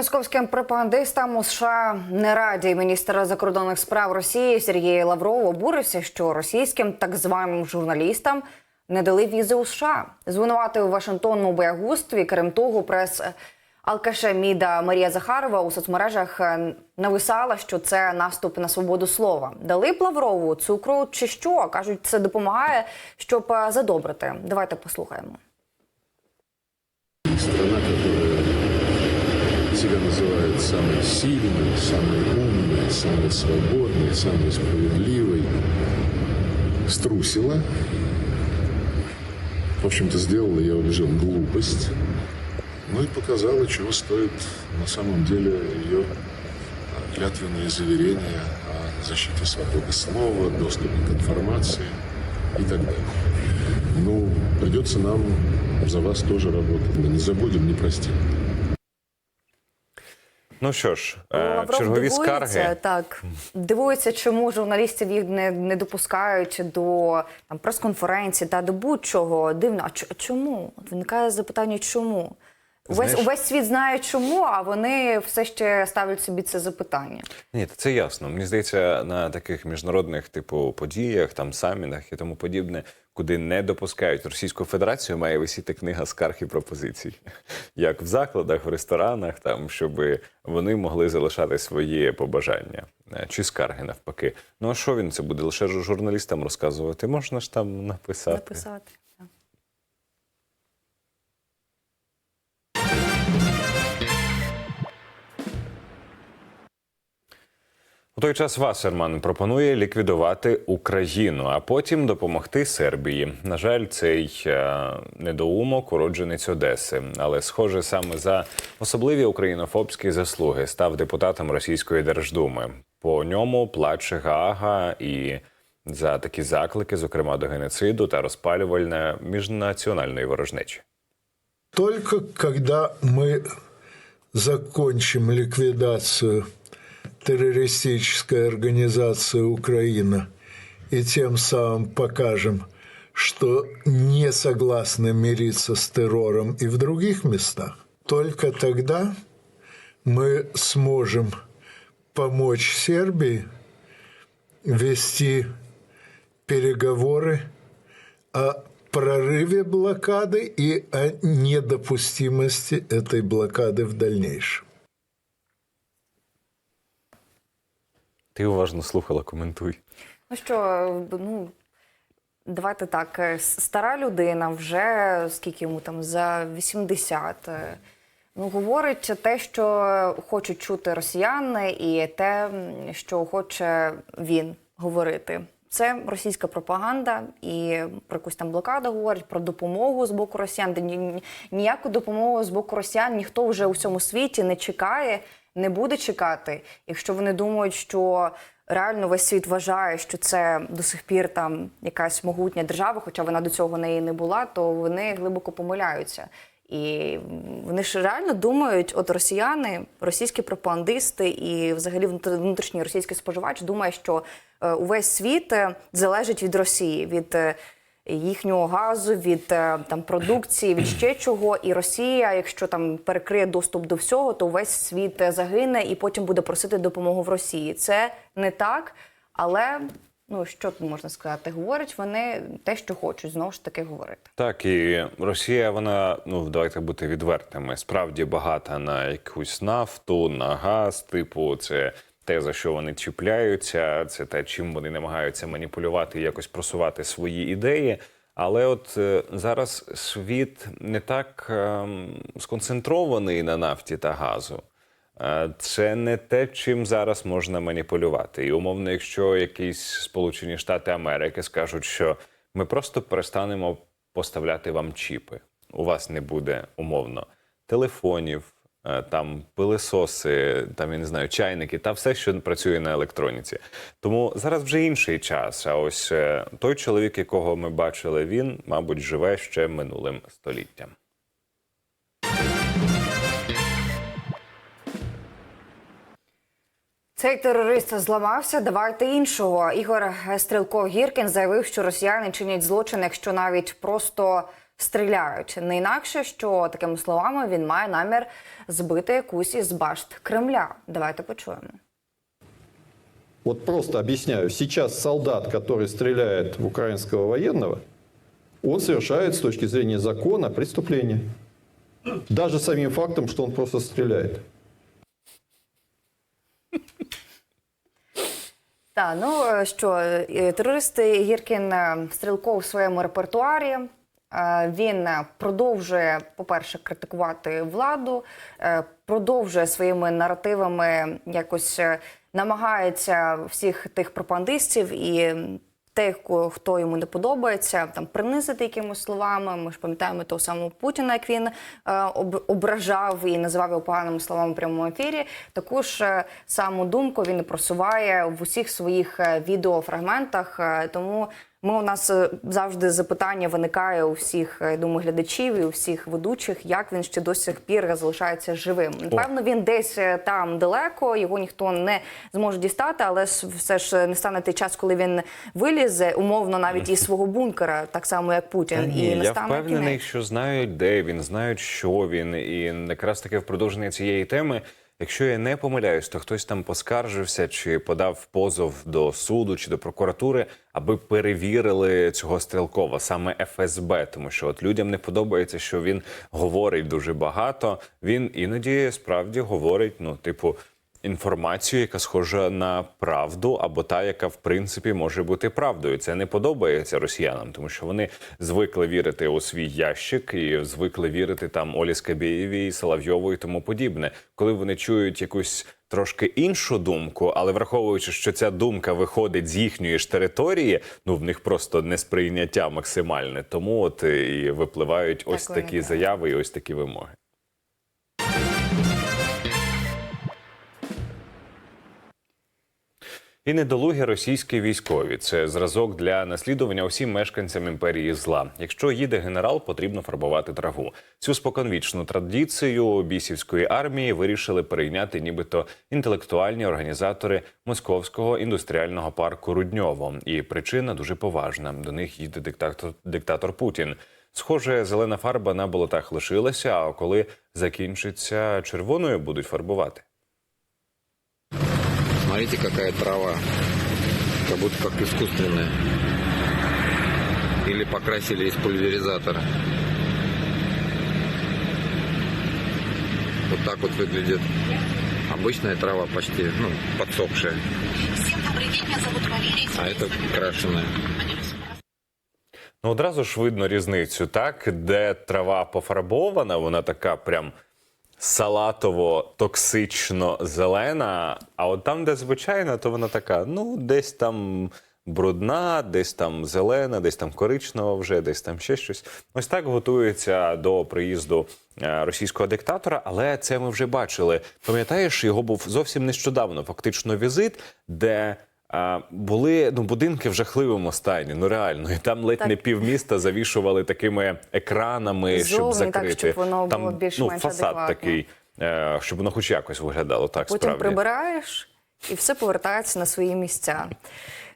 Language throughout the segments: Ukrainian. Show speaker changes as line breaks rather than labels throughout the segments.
Московським пропагандистам у США не раді міністр закордонних справ Росії Сергій Лавров обурився, що російським так званим журналістам не дали візи у США. Звинуватив Вашингтон у боягузтві. Крім того, прес алкаше Міда Марія Захарова у соцмережах е, нависала, що це наступ на свободу слова. Дали б Лаврову цукру чи що? кажуть, це допомагає, щоб е, задобрити. Давайте послухаємо.
Себя называет самой сильной, самой умной, самой свободной, самой справедливой, струсила. В общем-то, сделала, я убежал, глупость. Ну и показала, чего стоит на самом деле ее клятвенные заверения о защите свободы слова, доступе к информации и так далее. Ну, придется нам за вас тоже работать. Мы не забудем, не простим.
Ну що ж, е,
Лавров
чергові
дивується,
скарги.
Так дивується, чому журналістів їх не, не допускають до там прес-конференції та до будь-чого. Дивно, а чому? Виникає запитання, чому? Увесь, увесь світ знає чому, а вони все ще ставлять собі це запитання.
Ні, це ясно. Мені здається, на таких міжнародних типу подіях, там самітах і тому подібне, куди не допускають Російську Федерацію, має висіти книга скарг і пропозицій, як в закладах, в ресторанах, там щоб вони могли залишати свої побажання е, чи скарги навпаки. Ну а що він це буде лише журналістам розказувати? Можна ж там написати.
Написати.
Той час Вассерман пропонує ліквідувати Україну, а потім допомогти Сербії. На жаль, цей е, недоумок уродженець Одеси, але схоже саме за особливі українофобські заслуги став депутатом Російської Держдуми. По ньому плаче Гаага і за такі заклики, зокрема до геноциду та розпалювальне міжнаціональної ворожнечі.
Только когда мы закончим ликвидацию террористической организации Украина и тем самым покажем, что не согласны мириться с террором и в других местах, только тогда мы сможем помочь Сербии вести переговоры о прорыве блокады и о недопустимости этой блокады в дальнейшем.
Ти уважно слухала, коментуй.
Ну що, ну давайте так. е, Стара людина вже скільки йому там за 80. е, Ну, говорить те, що хочуть чути росіяни, і те, що хоче він говорити. Це російська пропаганда і про якусь там блокаду говорять, про допомогу з боку росіян. Де ні- ні- ніяку допомогу з боку росіян ніхто вже у всьому світі не чекає, не буде чекати. Якщо вони думають, що реально весь світ вважає, що це до сих пір там якась могутня держава, хоча вона до цього неї не була, то вони глибоко помиляються. І вони ж реально думають, от росіяни, російські пропагандисти і взагалі внутр- внутрішній російський споживач думає, що е, увесь світ е, залежить від Росії, від е, їхнього газу, від е, там продукції, від ще чого. І Росія, якщо там перекриє доступ до всього, то увесь світ е, загине і потім буде просити допомогу в Росії. Це не так, але ну що тут можна сказати? Говорять вони те, що хочуть, знову ж таки говорити.
Так, і Росія, вона, ну давайте бути відвертими, справді багата на якусь нафту, на газ, типу, це те, за що вони чіпляються, це те, чим вони намагаються маніпулювати і якось просувати свої ідеї. Але от е, зараз світ не так ем, сконцентрований на нафті та газу. Е, Це не те, чим зараз можна маніпулювати. І умовно, якщо якісь Сполучені Штати Америки скажуть, що ми просто перестанемо поставляти вам чіпи, у вас не буде умовно телефонів, там пилисоси, там я не знаю, чайники та все, що працює на електроніці. Тому зараз вже інший час. А ось е, той чоловік, якого ми бачили, він, мабуть, живе ще минулим століттям.
Цей терорист зламався. Давайте іншого. Ігор Стрілков Гіркін заявив, що росіяни чинять злочин, якщо навіть просто стріляють. Не інакше, що такими словами він має намір збити якусь із башт Кремля. Давайте почуємо.
Вот просто объясняю. Сейчас солдат, который стреляет в украинского военного, он совершает с точки зрения закона преступление. Даже самим фактом, что он просто стреляет.
Так, ну е, що е, терорист Гіркін е, Стрілков в своєму репертуарі. Е, Він е, продовжує, по-перше, критикувати владу, е, продовжує своїми наративами якось намагається всіх тих пропагандистів і тих, хто йому не подобається, там принизити якимось словами. Ми ж пам'ятаємо того самого Путіна, як він ображав і називав його поганими словами в прямому ефірі. Таку ж е, саму думку він просуває в усіх своїх відеофрагментах. Тому ми у нас е, завжди запитання виникає у всіх е, думаю, глядачів і у всіх ведучих, як він ще до сих пір залишається живим. Напевно, він десь е, там далеко, його ніхто не зможе дістати, але все ж не стане той час, коли він вилізе, умовно навіть із свого бункера, так само як Путін,
Та ні,
і
я
настане
впевнений,
кінець.
що знають, де він, знають, що він. І якраз таки в продовження цієї теми, якщо я не помиляюсь, то хтось там поскаржився чи подав позов до суду чи до прокуратури, аби перевірили цього стрілкова, саме ФСБ, тому що от людям не подобається, що він говорить дуже багато. Він іноді справді говорить, ну, типу. Інформацію, яка схожа на правду, або та, яка в принципі може бути правдою. Це не подобається росіянам, тому що вони звикли вірити у свій ящик і звикли вірити там Олі Скабєєвій, Соловйову і тому подібне. Коли вони чують якусь трошки іншу думку, але враховуючи, що ця думка виходить з їхньої ж території, ну в них просто несприйняття максимальне. Тому от і випливають ось
Так, вони
такі
так.
заяви і ось такі вимоги. І недолугі російські військові це зразок для наслідування усім мешканцям імперії зла. Якщо їде генерал, потрібно фарбувати траву. Цю споконвічну традицію бісівської армії вирішили перейняти, нібито інтелектуальні організатори московського індустріального парку Рудньово. І причина дуже поважна. До них їде диктатор, диктатор Путін. Схоже, зелена фарба на болотах лишилася. А коли закінчиться червоною, будуть фарбувати.
Смотрите, какая трава. Как будто как искусственная. Или покрасили из пульверизатора. Вот так вот выглядит обычная трава, почти ну, подсохшая.
Всем добрый день, меня зовут Валерия.
А это крашеная.
Ну, одразу ж видно різницю, так? Де трава пофарбована, вона така прям салатово-токсично-зелена. А от там, де звичайна, то вона така, ну, десь там брудна, десь там зелена, десь там коричнева вже, десь там ще щось. Ось так готується до приїзду е, російського диктатора, але це ми вже бачили. Пам'ятаєш, його був зовсім нещодавно фактично візит, де. А, були ну будинки в жахливому стані. Ну реально, і там ледь
Так.
не півміста завішували такими екранами, щоб
Ззовні, так, щоб воно
там
було
ну,
більш-менш
фасад
адекватно.
такий, е, щоб воно хоч якось виглядало так.
Потім
справді.
прибираєш і все повертається на свої місця.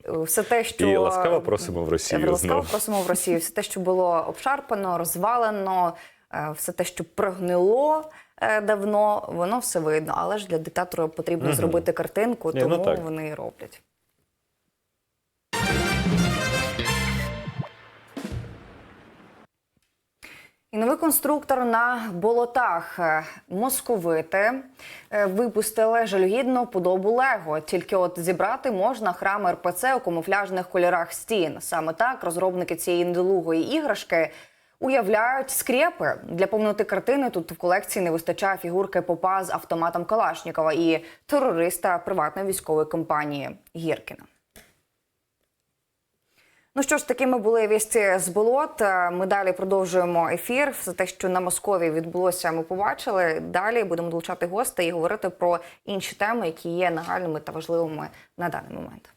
Все те, що
І ласкаво просимо в Росію
Ласкаво
знову.
просимо в Росію. Все те, що було обшарпано, розвалено, е, все те, що прогнило е, давно, воно все видно. Але ж для диктатора потрібно зробити картинку,
ну
тому вони і роблять. І новий конструктор на болотах Е, московити е, випустили жалюгідну подобу Лего. Тільки от зібрати можна храм РПЦ у камуфляжних кольорах стін. Саме так розробники цієї недолугої іграшки уявляють скрепи. Для повноти картини тут в колекції не вистачає фігурки попа з автоматом Калашнікова і терориста приватної військової компанії Гіркіна. Ну що ж, такими були вісті з болот. Е, Ми далі продовжуємо ефір. Все те, що на Москові відбулося, ми побачили. Далі будемо долучати гостей і говорити про інші теми, які є нагальними та важливими на даний момент.